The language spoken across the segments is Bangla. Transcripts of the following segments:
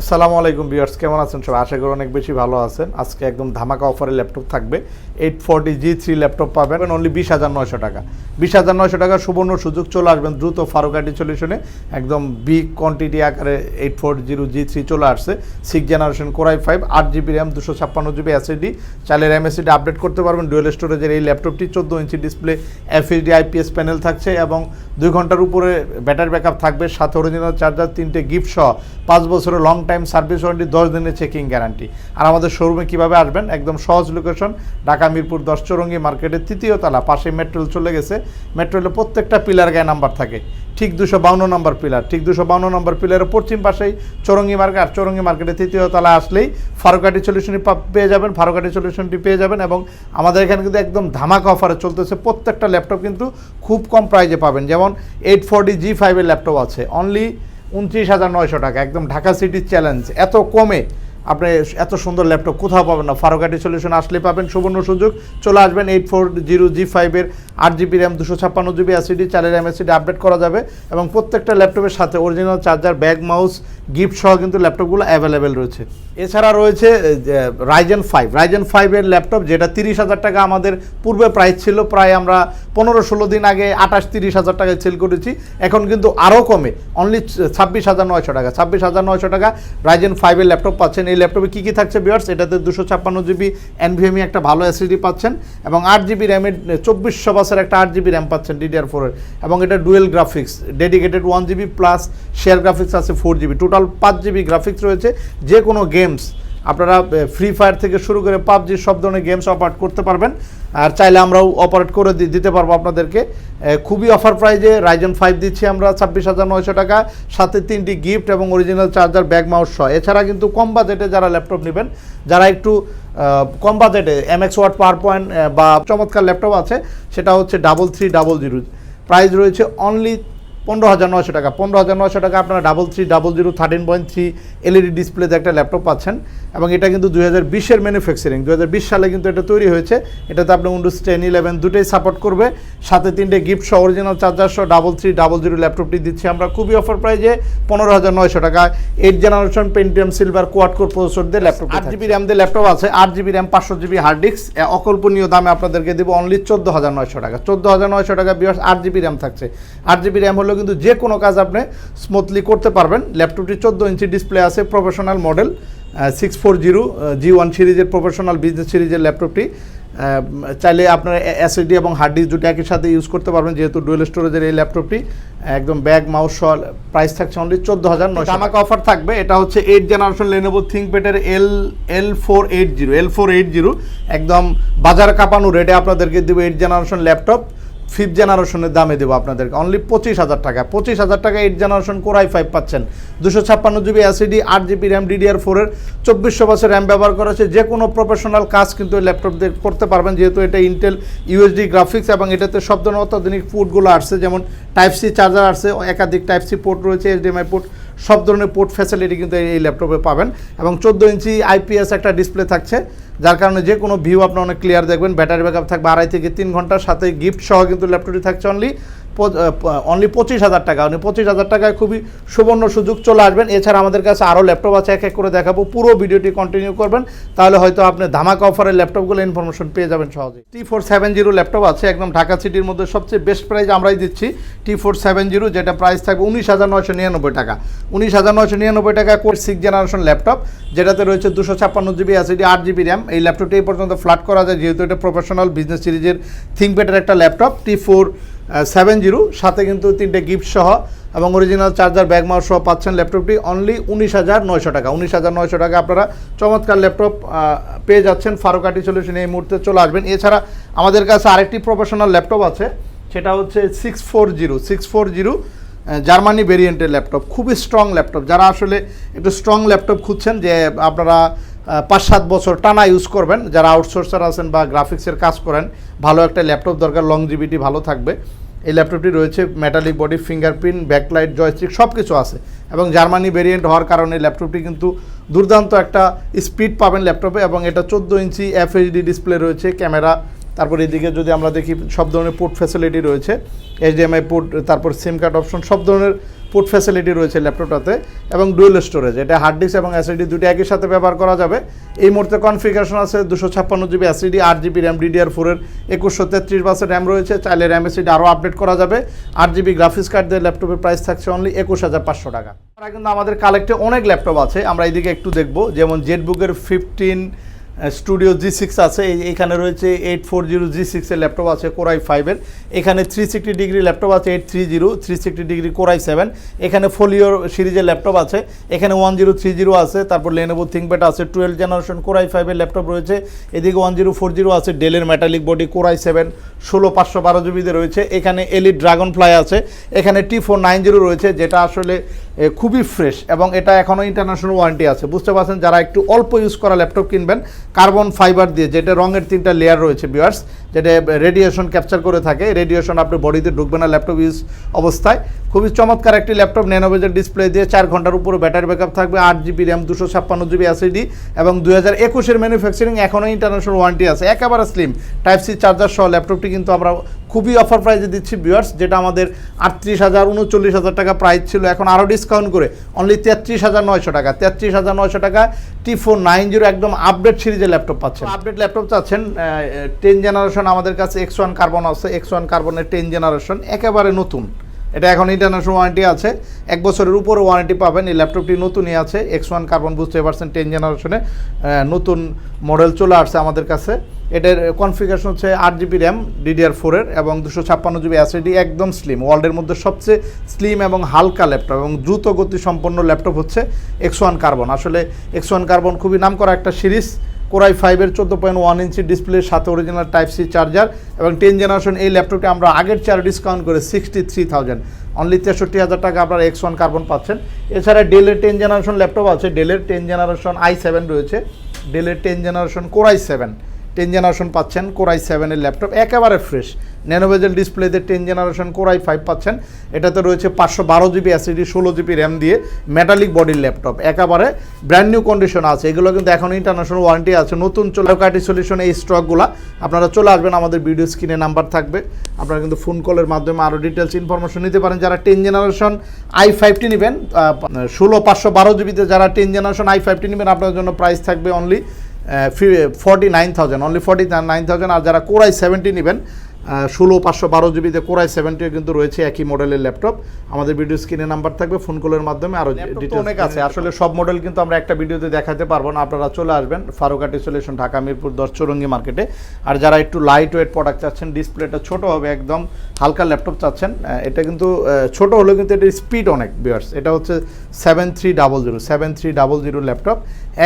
আসসালামু আলাইকুম ভিউয়ার্স, কেমন আছেন সবাই? আশা করি অনেক বেশি ভালো আছেন। আজকে একদম ধামাকা অফারে ল্যাপটপ থাকবে। Eight forty G three laptop পাবেন অনলি বিশ হাজার নয়শো টাকা। বিশ হাজার নয়শো টাকা সুবর্ণ সুযোগ চলে আসবেন দ্রুত ফারুকাটি সলিউশনে। একদম বিগ কোয়ান্টিটি আকারে eight four zero G three চলে আসছে। Six generation core i five আট জিবি র্যাম দুশো ছাপ্পান্ন জিবি এসএসডি চাইলে র্যাম আপডেট করতে পারবেন। ডুয়েল স্টোরেজের এই ল্যাপটপটি চোদ্দ inch display FSD IPS panel থাকছে এবং দুই ঘণ্টার উপরে ব্যাটারি ব্যাকআপ থাকবে। সাথে অরিজিনাল চার্জার তিনটে গিফট সহ। পাঁচ বছরের লং টাইম সার্ভিস ওয়ারেন্টি দশ দিনের চেকিং গ্যারান্টি আর আমাদের শোরুমে কীভাবে আসবেন? একদম সহজ লোকেশন ঢাকা মিরপুর দশ চৌরঙ্গি মার্কেটের তৃতীয় তলা পাশে মেট্রোল চলে গেছে। মেট্রোলে প্রত্যেকটা পিলার গায়ে নাম্বার থাকে। ঠিক দুশো বাউন্ন নম্বর পিলার ঠিক দুশো বাউন্ন নম্বর পিলারের পশ্চিম পাশেই চৌরঙ্গি মার্কেট, আর চৌরঙ্গি মার্কেটের তৃতীয় তলা আসলেই ফারুকাটি সলিউশনটি পেয়ে যাবেন, ফারুকাটি সলিউশনটি পেয়ে যাবেন এবং আমাদের এখানে কিন্তু একদম ধামাকা অফারে চলতেছে। প্রত্যেকটা ল্যাপটপ কিন্তু খুব কম প্রাইজে পাবেন। যেমন এইট ফোরটি জি ফাইভের ল্যাপটপ আছে। অনলি উনত্রিশ হাজার নয়শো টাকা। একদম ঢাকা সিটির চ্যালেঞ্জ এত কমে। আপনি এত সুন্দর ল্যাপটপ কোথাও পাবেন না। ফারোকাটি সলিউশন আসলে পাবেন, সুবর্ণ সুযোগ। চলে আসবেন এইট ফোর জিরো জি ফাইভের আট জিবি র্যাম দুশো ছাপ্পান্ন জিবি এসিডি চালের এমএসিডি আপডেট করা যাবে এবং প্রত্যেকটা ল্যাপটপের সাথে original charger bag mouse gift সহ কিন্তু ল্যাপটপগুলো অ্যাভেলেবেল রয়েছে। এছাড়া রয়েছে রাইজেন ফাইভ রাইজেন ফাইভের ল্যাপটপ যেটা তিরিশ হাজার টাকা আমাদের পূর্বে প্রাইস ছিল, প্রায় আমরা পনেরো ষোলো দিন আগে আঠাশ তিরিশ হাজার টাকায় সেল করেছি। এখন কিন্তু আরও কমে। অনলি ছাব্বিশ হাজার নয়শো টাকা। ছাব্বিশ হাজার নয়শো টাকা রাইজেন ফাইভের ল্যাপটপ পাচ্ছেন এই ল্যাপটপে কী কী থাকছে বিয়ার্স এটাতে দুশো ছাপ্পান্ন জিবি এনভিএমই একটা ভালো এসিডি পাচ্ছেন এবং আট জিবি র্যামের চব্বিশশো বাসের একটা আট জিবি র্যাম পাচ্ছেন ডিডিআর ফোরের এবং এটা dual graphics dedicated one GB plus share graphics আছে ফোর জিবি টোটাল পাঁচ জিবি গ্রাফিক্স রয়েছে। যে কোনো গেমস আপনারা ফ্রি ফায়ার থেকে শুরু করে পাবজি সব ধরনের গেমস অপারেট করতে পারবেন। আর চাইলে আমরাও অপারেট করে দিতে পারব আপনাদেরকে। খুবই অফার প্রাইজে রাইজন ফাইভ দিচ্ছি আমরা ছাব্বিশ হাজার নয়শো টাকা। সাথে তিনটি গিফট এবং অরিজিনাল চার্জার ব্যাগ মাউস সহ। এছাড়া কিন্তু কম বাজেটে যারা ল্যাপটপ নেবেন, যারা একটু কম বাজেটে M x word PowerPoint বা চমৎকার ল্যাপটপ আছে, সেটা হচ্ছে double three double zero price রয়েছে অনলি পনেরো হাজার নয়শো টাকা। পনেরো হাজার নয়শো টাকা আপনারা double three double zero thirteen point three LED ডিসপ্লেতে একটা ল্যাপটপ পাচ্ছেন। এবং এটা কিন্তু দুই হাজার বিশের ম্যানুফ্যাকচারিং দু হাজার বিশ সালে কিন্তু এটা তৈরি হয়েছে। এটাতে আপনি উইন্ডোজ টেন ইলেভেন দুটোই সাপোর্ট করবে। সাথে তিনটে গিফট সহ অরিজিনাল চার্জার সহ ডাবল থ্রি ডাবল জিরো ল্যাপটপটি দিচ্ছি আমরা খুবই অফার প্রাইজে পনেরো হাজার নয়শো টাকা। Eight generation Pentium silver quad core processor দিয়ে ল্যাপটপ আট জিবি র্যাম দিয়ে ল্যাপটপ আছে। আট জিবি র্যাম পাঁচশো জিবি হার্ড ডিস্ক অকল্পনীয় দামে আপনাদেরকে দেবো অনলি চোদ্দ হাজার নয়শো টাকা। চোদ্দ হাজার নয়শো টাকা বিয়ার্স আট জিবি র্যাম থাকছে। আট জিবি র্যাম হলেও কিন্তু যে কোনো কাজ আপনি স্মুথলি করতে পারবেন। ল্যাপটপটি চোদ্দ ইঞ্চি ডিসপ্লে আছে professional model six four zero G one সিরিজের প্রফেশনাল বিজনেস সিরিজের ল্যাপটপটি চাইলে আপনার এসএসডি এবং হার্ড ডিস্ক দুটো একই সাথে ইউজ করতে পারবেন, যেহেতু ডুয়েল স্টোরেজের এই ল্যাপটপটি একদম ব্যাগ মাউস সহ প্রাইস থাকছে অনলি চোদ্দ হাজার নয় আমাকে অফার থাকবে, এটা হচ্ছে eight generation Lenovo থিঙ্কপ্যাডের L L four eight zero L four eight zero একদম বাজার কাঁপানো রেটে আপনাদেরকে দেবো এইট জেনারেশন ল্যাপটপ ফিফথ জেনারেশনের দামে দেবো আপনাদেরকে। অনলি পঁচিশ হাজার টাকা। পঁচিশ হাজার টাকা এইট জেনারেশন কোরাই ফাইভ পাচ্ছেন। দুশো ছাপ্পান্ন জিবি এসিডি আট জিবি র্যাম ডিডিআর ফোরের চব্বিশশো বছর র্যাম ব্যবহার করা হচ্ছে যে কোনো প্রফেশনাল কাজ কিন্তু এই ল্যাপটপ দিয়ে করতে পারবেন। যেহেতু এটা ইন্টেল ইউএসডি গ্রাফিক্স এবং এটাতে সব ধরনের অত্যাধুনিক পোর্টগুলো আসছে। যেমন টাইপ সি চার্জার আসছে, একাধিক টাইপ সি পোর্ট রয়েছে এইচডিএমআই পোর্ট সব ধরনের পোর্ট ফ্যাসিলিটি কিন্তু এই ল্যাপটপে পাবেন। এবং চোদ্দ ইঞ্চি আইপিএস একটা ডিসপ্লে থাকছে। যার কারণে যে কোনো ভিউ আপনার অনেক ক্লিয়ার দেখবেন ব্যাটারি ব্যাকআপ থাকবে, আড়াই থেকে তিন ঘণ্টার সাথে গিফট সহ কিন্তু ল্যাপটপটি থাকছে অনলি অনলি পঁচিশ হাজার টাকা। উনি পঁচিশ হাজার টাকায় খুবই সুবর্ণ সুযোগ চলে আসবেন। এছাড়া আমাদের কাছে আরও ল্যাপটপ আছে, এক এক করে দেখাবো। পুরো ভিডিওটি কন্টিনিউ করবেন। তাহলে হয়তো আপনি ধামাকা অফারের ল্যাপটপগুলো ইনফরমেশন পেয়ে যাবেন সহজে T four seven zero laptop আছে, একদম ঢাকা সিটির মধ্যে সবচেয়ে বেস্ট প্রাইস আমরাই দিচ্ছি। টি ফোর সেভেন জিরো যেটা প্রাইস থাকবে উনিশ হাজার নয়শো নিরানব্বই টাকা। উনিশ হাজার নয়শো নিরানব্বই টাকা কোর সিক্স জেনারেশন ল্যাপটপ, যেটাতে রয়েছে দুশো ছাপ্পান্ন জিবি এসিডি আট জিবি র্যাম এই ল্যাপটপটি এই পর্যন্ত ফ্ল্যাট করা যায়, যেহেতু এটা প্রফেশনাল বিজনেস সিরিজের থিঙ্কপ্যাডের একটা laptop. T four seven zero সাথে কিন্তু তিনটে গিফট সহ এবং অরিজিনাল চার্জার ব্যাগ মাউস সহ পাচ্ছেন ল্যাপটপটি অনলি উনিশ হাজার নয়শো টাকা। উনিশ হাজার নয়শো টাকা আপনারা চমৎকার ল্যাপটপ পেয়ে যাচ্ছেন। ফারুকাটি সলিউশন এই মুহূর্তে চলে আসবেন। এছাড়া আমাদের কাছে আরেকটি প্রফেশনাল ল্যাপটপ আছে, সেটা হচ্ছে six four zero six four zero Germany ভেরিয়েন্টের ল্যাপটপ খুবই স্ট্রং ল্যাপটপ যারা আসলে একটু স্ট্রং ল্যাপটপ খুঁজছেন যে আপনারা পাঁচ সাত বছর টানা ইউজ করবেন। যারা আউটসোর্সার আছেন বা গ্রাফিক্সের কাজ করেন, ভালো একটা ল্যাপটপ দরকার লংজিভিটি ভালো থাকবে। এই ল্যাপটপটি রয়েছে metallic body fingerprint backlight joystick সব কিছু আছে। এবং জার্মানি ভেরিয়েন্ট হওয়ার কারণে ল্যাপটপটি কিন্তু দুর্দান্ত একটা স্পিড পাবেন ল্যাপটপে এবং এটা চোদ্দ ইঞ্চি এফএইচডি ডিসপ্লে রয়েছে ক্যামেরা তারপর এদিকে যদি আমরা দেখি সব ধরনের পোর্ট ফ্যাসিলিটি রয়েছে এইচডিএমআই পোর্ট তারপর সিম কার্ড অপশন সব ধরনের পোর্ট ফ্যাসিলিটি রয়েছে ল্যাপটপটাতে এবং ডুয়েল স্টোরেজ এটা হার্ড ডিস্ক এবং এসএসডি দুটি একই সাথে ব্যবহার করা যাবে। এই মুহূর্তে কনফিগারেশন আছে দুশো ছাপ্পান্ন জিবি এসএসডি আট জিবি র্যাম ডিডিআর ফোরের একুশশো তেত্রিশ বাসের র্যাম রয়েছে। চাইলে র্যাম এসএসডি আরও আপডেট করা যাবে। আট জিবি গ্রাফিক্স কার্ড দিয়ে ল্যাপটপের প্রাইস থাকছে অনলি একুশ হাজার পাঁচশো টাকা। কিন্তু আমাদের কালেক্টে অনেক ল্যাপটপ আছে, আমরা এইদিকে একটু দেখব। যেমন জেটবুকের ফিফটিন স্টুডিও জি সিক্স আছে। এইখানে রয়েছে এইট ফোর জিরো জি সিক্সের ল্যাপটপ আছে কোরাই ফাইভের এখানে থ্রি সিক্সটি ডিগ্রি ল্যাপটপ আছে eight three zero three sixty degree core i seven এখানে ফোলিওর সিরিজের ল্যাপটপ আছে। এখানে ওয়ান জিরো থ্রি জিরো আছে, তারপর লেনোভো থিঙ্কপ্যাড আছে টুয়েলভ জেনারেশন কোরাই ফাইভের ল্যাপটপ রয়েছে। এদিকে ওয়ান জিরো ফোর জিরো আছে ডেলের মেটালিক বডি কোরাই সেভেন ষোলো পাঁচশো বারো জিবিতে রয়েছে। এখানে এলি ড্রাগন ফ্লাই আছে। এখানে টি ফোর নাইন জিরো রয়েছে, যেটা আসলে খুবই ফ্রেশ এবং এটা এখনও ইন্টারন্যাশনাল ওয়ারেন্টি আছে। বুঝতে পারছেন? যারা একটু অল্প ইউজ করা ল্যাপটপ কিনবেন কার্বন ফাইবার দিয়ে, যেটা রঙের তিনটা লেয়ার রয়েছে বিয়ার্স যেটা রেডিয়েশন ক্যাপচার করে থাকে। রেডিয়েশন আপনি বডিতে ঢুকবে না ল্যাপটপ ইউজ অবস্থায়। খুবই চমৎকার একটি ল্যাপটপ ন্যানোভেজের ডিসপ্লে দিয়ে চার ঘণ্টার উপরে ব্যাটারি ব্যাকআপ থাকবে, আট জিবি র্যাম দুশো ছাপ্পান্ন জিবি এসিডি এবং দুই হাজার একুশের ম্যানুফ্যাকচারিং এখনও ইন্টারন্যাশনাল ওয়ারেন্টি আছে। একেবারে স্লিম টাইপ সি চার্জার সহ ল্যাপটপটি কিন্তু আমরা খুবই অফার প্রাইসে দিচ্ছি ভিউয়ার্স যেটা আমাদের আটত্রিশ হাজার উনচল্লিশ হাজার টাকা প্রাইস ছিল। এখন আরও ডিসকাউন্ট করে অনলি তেত্রিশ হাজার নয়শো টাকা। তেত্রিশ হাজার নয়শো টাকা টি ফোর নাইন জিরো একদম আপডেট সিরিজের ল্যাপটপ পাচ্ছেন। আপডেট ল্যাপটপ চাচ্ছেন টেন জেনারেশন আমাদের কাছে এক্স ওয়ান কার্বন আছে এক্স ওয়ান কার্বনের টেন জেনারেশন একেবারে নতুন। এটা এখন ইন্টারন্যাশনাল ওয়ারেন্টি আছে। এক বছরের উপরে ওয়ারেন্টি পাবেন। এই ল্যাপটপটি নতুনই আছে। এক্স ওয়ান কার্বন বুঝতে পারছেন টেন জেনারেশনে নতুন মডেল চলে আসছে আমাদের কাছে। এটার কনফিগারেশন হচ্ছে আট জিবি র্যাম ডিডিআর ফোরের এবং দুশো ছাপ্পান্ন জিবি অ্যাসিডি একদম স্লিম ওয়ার্ল্ডের মধ্যে সবচেয়ে স্লিম এবং হালকা ল্যাপটপ এবং দ্রুত গতি সম্পন্ন ল্যাপটপ হচ্ছে এক্স ওয়ান কার্বন আসলে এক্স ওয়ান কার্বন খুবই নাম করা একটা সিরিজ। কোরাই ফাইভের চোদ্দ পয়েন্ট ওয়ান ইঞ্চি ডিসপ্লের সাথে অরিজিনাল টাইপ সি চার্জার এবং টেন জেনারেশন এই ল্যাপটপটি আমরা আগের চার ডিসকাউন্ট করে সিক্সটি থ্রি থাউজেন্ড অনলি তেষট্টি হাজার টাকা আপনার এক্স ওয়ান কার্বন পাচ্ছেন। এছাড়া ডেলের টেন জেনারেশন ল্যাপটপ আছে। ডেলের টেন জেনারেশন আই সেভেন রয়েছে। ডেলের ten generation core i seven ten generation পাচ্ছেন, কোরাই সেভেনের ল্যাপটপ একেবারে ফ্রেশ। ন্যানোভেজেল ডিসপ্লেতে ten generation, core i five পাচ্ছেন। এটাতে রয়েছে পাঁচশো বারো জিবি অ্যাসিডি ষোলো জিবি র্যাম দিয়ে মেটালিক বডির ল্যাপটপ। একেবারে ব্র্যান্ড নিউ কন্ডিশন আছে। এগুলো কিন্তু এখন ইন্টারন্যাশনাল ওয়ারেন্টি আছে। নতুন চলে কাটি সলিউশন এই স্টকগুলো আপনারা চলে আসবেন আমাদের ভিডিও স্ক্রিনে নাম্বার থাকবে। আপনারা কিন্তু ফোন কলের মাধ্যমে আরও ডিটেলস ইনফরমেশন নিতে পারেন। যারা টেন জেনারেশন আই ফাইভটি নেবেন ষোলো, পাঁচশো বারো জিবিতে যারা টেন জেনারেশন আই ফাইভটি নেবেন আপনার জন্য প্রাইস থাকবে only forty nine thousand only forty nine thousand আর যারা কোরাই সেভেন্টি নেবেন ষোলো পাঁচশো বারো জিবিতে কোরাই সেভেন্টিও কিন্তু রয়েছে একই মডেলের ল্যাপটপ আমাদের ভিডিও স্ক্রিনে নাম্বার থাকবে ফোন কলের মাধ্যমে আরও ডিটেলস অনেক আছে আসলে সব মডেল কিন্তু আমরা একটা ভিডিওতে দেখাতে পারব না আপনারা চলে আসবেন ফারুকাটি সলিউশন ঢাকা মিরপুর দশ চৌরঙ্গি মার্কেটে আর যারা একটু লাইট ওয়েট প্রোডাক্ট চাচ্ছেন ডিসপ্লেটা ছোট হবে একদম হালকা ল্যাপটপ চাচ্ছেন এটা কিন্তু ছোট হলেও কিন্তু এটার স্পিড অনেক বিয়ার্স এটা হচ্ছে seven three double zero seven three double zero laptop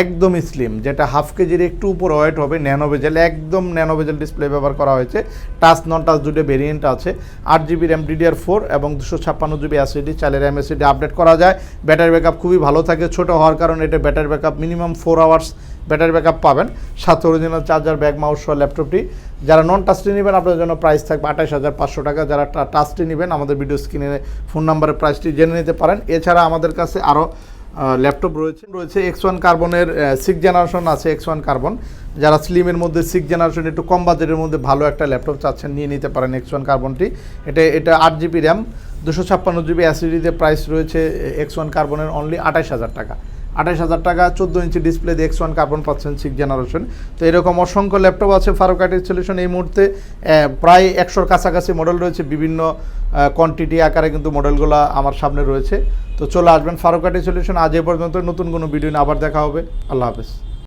একদমই স্লিম যেটা হাফ কেজির একটু উপর ওয়েট হবে ন্যানোভেজেল একদম ন্যানোভেজেল ডিসপ্লে ব্যবহার করা হয়েছে টাচ নন টাচ দুটো ভেরিয়েন্ট আছে, আট জিবি র্যাম ডিডিআর ফোর এবং দুশো ছাপ্পান্ন জিবি এসিডি চালের র্যাম এসিডি আপডেট করা যায়। ব্যাটারি ব্যাকআপ খুবই ভালো থাকে, ছোট হওয়ার কারণে এটা battery backup minimum four hours battery backup পাবেন। সাথে অরিজিনাল চার্জার ব্যাগ মাউস সহ ল্যাপটপটি যারা নন টাচটি নেবেন আপনার জন্য প্রাইস থাকবে আঠাশ হাজার পাঁচশো টাকা। যারা টাচটি নেবেন, আমাদের ভিডিও স্ক্রিনে ফোন নাম্বারের প্রাইসটি জেনে নিতে পারেন। এছাড়া আমাদের কাছে আরও ল্যাপটপ রয়েছে রয়েছে এক্স ওয়ান কার্বনের সিক্স জেনারেশন আছে এক্স ওয়ান কার্বন যারা স্লিমের মধ্যে সিক্স জেনারেশন একটু কম বাজেটের মধ্যে ভালো একটা ল্যাপটপ চাচ্ছেন, নিয়ে নিতে পারেন এক্স ওয়ান কার্বনটি এটা এটা আট জিবি র্যাম দুশো ছাপ্পান্ন জিবি অ্যাসিডিতে প্রাইস রয়েছে এক্স ওয়ান কার্বনের অনলি আঠাশ হাজার টাকা। আঠাশ হাজার টাকা, চোদ্দ ইঞ্চি ডিসপ্লে দিয়ে এক্স ওয়ান কার্বন পাচ্ছেন সিক্স জেনারেশন তো এরকম অসংখ্য ল্যাপটপ আছে ফারুকাটির সলিউশন এই মুহূর্তে প্রায় একশোর কাছাকাছি মডেল রয়েছে, বিভিন্ন কোয়ান্টিটি আকারে কিন্তু মডেলগুলো আমার সামনে রয়েছে। তো চলে আসবেন ফারুকাটি সলিউশন আজ এ পর্যন্ত নতুন কোনো ভিডিও নিয়ে আবার দেখা হবে। আল্লাহ হাফেজ।